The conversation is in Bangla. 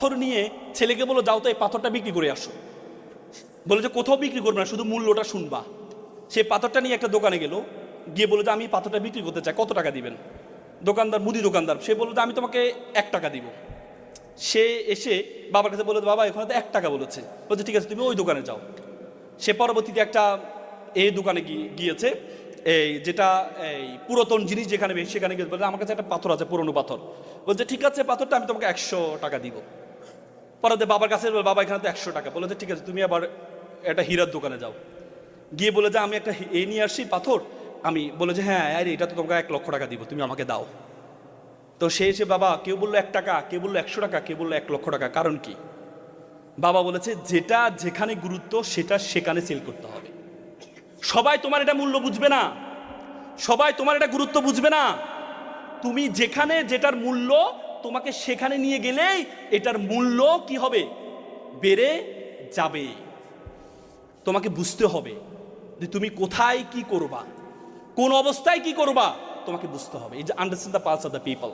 পাথর নিয়ে ছেলেকে বলো, যাও তো এই পাথরটা বিক্রি করে আসো। বলে যে, কোথাও বিক্রি করবে না, শুধু মূল্যটা শুনবা। সে পাথরটা নিয়ে একটা দোকানে গেল, গিয়ে বলে যে, আমি পাথরটা বিক্রি করতে চাই, কত টাকা দিবেন? দোকানদার, মুদি দোকানদার, সে বলল যে, আমি তোমাকে এক টাকা দিব। সে এসে বাবার কাছে বলে বাবা, এখানে তো এক টাকা বলেছে। বলছে, ঠিক আছে, তুমি ওই দোকানে যাও। সে পরবর্তীতে একটা এই দোকানে গিয়ে- গিয়েছে, এই যেটা, এই পুরাতন জিনিস যেখানে সেখানে গিয়ে বলে, আমার কাছে একটা পাথর আছে, পুরনো পাথর। বলছে, ঠিক আছে, পাথরটা আমি তোমাকে একশো টাকা দিব। পরে বাবার কাছে বাবা, এখানে তো একশো টাকা। বলে যে ঠিক আছে, তুমি আবার একটা হীরার দোকানে যাও। গিয়ে বলে, যে, আমি একটা এ নিয়ে আসছি, পাথর। আমি বলে যে হ্যাঁ আরে, এটা তো তোমাকে এক লক্ষ টাকা দিব, তুমি আমাকে দাও। তো সে এসে, বাবা, কেউ বলল এক টাকা, কেউ বলল একশো টাকা, কেউ বলল এক লক্ষ টাকা, কারণ কি? বাবা বলেছে, যেটা যেখানে গুরুত্ব, সেটা সেখানে সেল করতে হবে। সবাই তোমার এটা মূল্য বুঝবে না। সবাই তোমার এটা গুরুত্ব বুঝবে না। তুমি যেখানে যেটার মূল্য তোমাকে সেখানে নিয়ে গেলেই এটার মূল্য কি হবে? বেড়ে যাবে। তোমাকে বুঝতে হবে যে তুমি কোথায় কি করবা। কোন অবস্থায় কি করবা, তোমাকে বুঝতে হবে। এই যে understand the pulse of the people